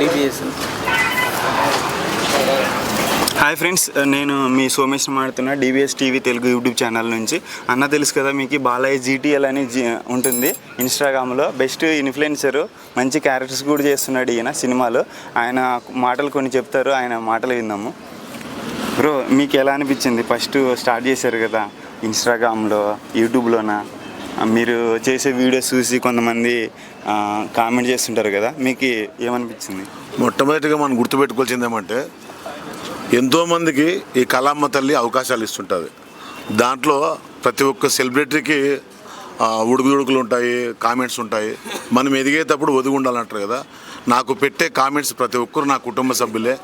DBS hi friends నేను మీ Somesh మాడుతున్నా DVS TV Telugu YouTube channel నుంచి. అన్న తెలుసు కదా మీకు బాలయ్య జీటీఎల్ అని ఉంటుంది. ఇన్స్టాగ్రామ్లో బెస్ట్ ఇన్ఫ్లుయెన్సర్ మంచి క్యారెక్టర్స్ కూడా చేస్తున్నాడు ఈయన సినిమాలో. ఆయన మాటలు కొన్ని చెప్తారు ఆయన మాటలు విందాము బ్రో మీకు ఎలా అనిపించింది? ఫస్ట్ స్టార్ట్ చేశారు కదా ఇన్స్టాగ్రామ్లో యూట్యూబ్లోనా మీరు చేసే వీడియోస్ చూసి కొంతమంది కామెంట్ చేస్తుంటారు కదా మీకు ఏమనిపించింది? మొట్టమొదటిగా మనం గుర్తుపెట్టుకోవాల్సింది ఏమంటే ఎంతోమందికి ఈ కళామ్మ తల్లి అవకాశాలు ఇస్తుంటుంది. దాంట్లో ప్రతి ఒక్క సెలబ్రిటీకి ఉడుకుదుడుకులు ఉంటాయి కామెంట్స్ ఉంటాయి. మనం ఎదిగేటప్పుడు ఒదిగి ఉండాలంటారు కదా. నాకు పెట్టే కామెంట్స్ ప్రతి ఒక్కరు నా కుటుంబ సభ్యులే.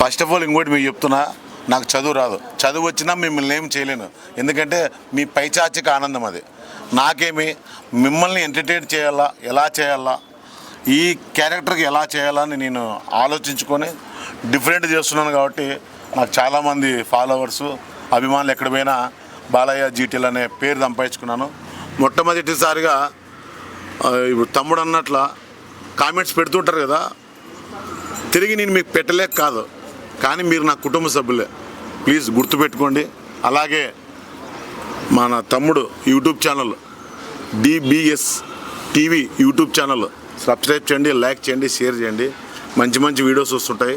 ఫస్ట్ ఆఫ్ ఆల్ ఇంకోటి మీకు చెప్తున్నా నాకు చదువు రాదు. చదువు వచ్చినా మిమ్మల్ని ఏం చేయలేను. ఎందుకంటే మీ పైచాచిక ఆనందం అది. నాకేమి మిమ్మల్ని ఎంటర్టైన్ చేయాలా ఎలా చేయాలా ఈ క్యారెక్టర్కి ఎలా చేయాలని నేను ఆలోచించుకొని డిఫరెంట్ చేస్తున్నాను కాబట్టి నాకు చాలామంది ఫాలోవర్సు అభిమానులు ఎక్కడ పోయినా బాలయ్య జీటీఎల్ అనే పేరు సంపాదించుకున్నాను. మొట్టమొదటిసారిగా ఇప్పుడు తమ్ముడు అన్నట్ల కామెంట్స్ పెడుతుంటారు కదా తిరిగి నేను మీకు పెట్టలేక కాదు. కానీ మీరు నా కుటుంబ సభ్యులే. ప్లీజ్ గుర్తుపెట్టుకోండి. అలాగే మన తమ్ముడు YouTube channel DBS TV YouTube channel. Subscribe చేయండి లైక్ చేయండి షేర్ చేయండి. మంచి మంచి వీడియోస్ వస్తుంటాయి.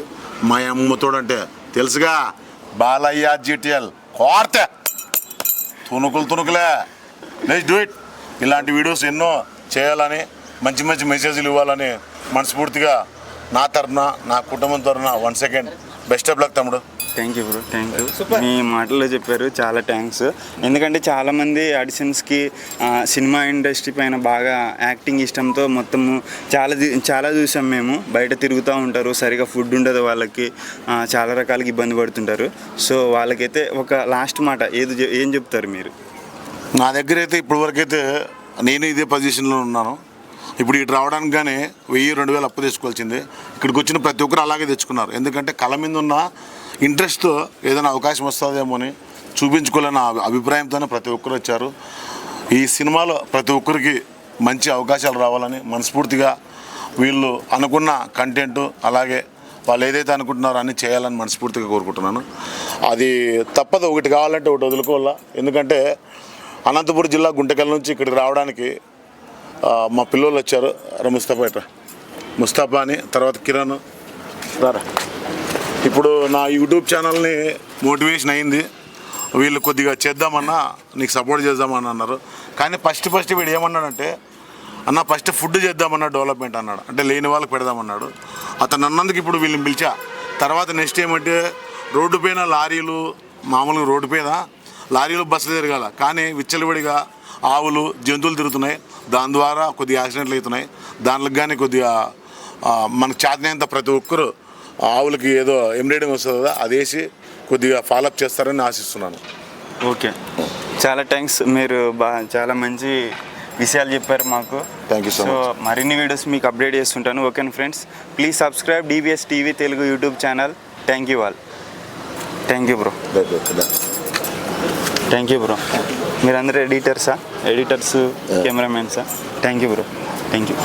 మా అమ్మతోడంటే తెలుసుగా. బాలయ్య జీటీఎల్ కోర్తే. తుణుకులు తుణుకులే. లెట్స్ డూ ఇట్ ఇలాంటి వీడియోస్ ఎన్నో చేయాలని మంచి మంచి మెసేజ్లు ఇవ్వాలని మనస్ఫూర్తిగా నా తరఫున నా కుటుంబం తరఫున one second best of luck తమ్ముడు. Thank you bro thank you మీ మాటల్లో చెప్పారు చాలా థ్యాంక్స్ ఎందుకంటే చాలామంది ఆడిషన్స్కి సినిమా ఇండస్ట్రీ పైన బాగా యాక్టింగ్ ఇష్టంతో మొత్తము చాలా చాలా చూసాం మేము. బయట తిరుగుతూ ఉంటారు సరిగా ఫుడ్ ఉండదు వాళ్ళకి చాలా రకాలుగా ఇబ్బంది పడుతుంటారు. సో వాళ్ళకైతే ఒక లాస్ట్ మాట ఏది ఏం చెప్తారు మీరు? నా దగ్గర అయితే ఇప్పటివరకైతే నేను ఇదే పొజిషన్లో ఉన్నాను. ఇప్పుడు ఇటు రావడానికి కానీ వెయ్యి రెండు వేలు అప్పు తెచ్చుకోవాల్సింది. ఇక్కడికి వచ్చిన ప్రతి ఒక్కరు అలాగే తెచ్చుకున్నారు. ఎందుకంటే కళ మీద ఉన్న ఇంట్రెస్ట్తో ఏదైనా అవకాశం వస్తుందేమో అని చూపించుకోలేని అభిప్రాయంతోనే ప్రతి ఒక్కరు వచ్చారు. ఈ సినిమాలో ప్రతి ఒక్కరికి మంచి అవకాశాలు రావాలని మనస్ఫూర్తిగా వీళ్ళు అనుకున్న కంటెంట్ అలాగే వాళ్ళు ఏదైతే అనుకుంటున్నారో అన్ని చేయాలని మనస్ఫూర్తిగా కోరుకుంటున్నాను. అది తప్పదు. ఒకటి కావాలంటే ఒకటి వదులుకోవాలా. ఎందుకంటే అనంతపురం జిల్లా గుంటకల్ నుంచి ఇక్కడికి రావడానికి మా పిల్లలు వచ్చారు. రా ముస్తాఫా ఇట్రా. ముస్తాఫా అని తర్వాత కిరణ్. రారా. ఇప్పుడు నా యూట్యూబ్ ఛానల్ని మోటివేషన్ అయింది. వీళ్ళు కొద్దిగా చేద్దామన్నా నీకు సపోర్ట్ చేద్దామని అన్నారు. కానీ ఫస్ట్ ఫస్ట్ వీడు ఏమన్నాడంటే అన్న ఫస్ట్ ఫుడ్ చేద్దామన్నాడు డెవలప్మెంట్ అన్నాడు. అంటే లేని వాళ్ళకి పెడదామన్నాడు. అతను అన్నందుకు ఇప్పుడు వీళ్ళని పిలిచా. తర్వాత నెక్స్ట్ ఏమంటే రోడ్డు పైన లారీలు మామూలుగా రోడ్డు పైన లారీలు బస్సులు తిరగాల. కానీ విచ్చలవిడిగా ఆవులు జంతువులు తిరుగుతున్నాయి. దాని ద్వారా కొద్దిగా యాక్సిడెంట్లు అవుతున్నాయి. దాంట్లోకి కానీ కొద్దిగా మనకు చేతనైనంత ప్రతి ఒక్కరు ఆవులకి ఏదో ఎంబ్రాయిడింగ్ వస్తుంది కదా అది వేసి కొద్దిగా ఫాలోఅప్ చేస్తారని ఆశిస్తున్నాను. ఓకే. చాలా థ్యాంక్స్. మీరు బా చాలా మంచి విషయాలు చెప్పారు మాకు. You so so. మరిన్ని వీడియోస్ మీకు అప్డేట్ చేస్తుంటాను. Okay friends? Please subscribe DBS TV Telugu YouTube channel thank you all thank you bro thank you bro మీరందరూ ఎడిటర్సా? Editors కెమెరామెన్సా? Thank you bro thank you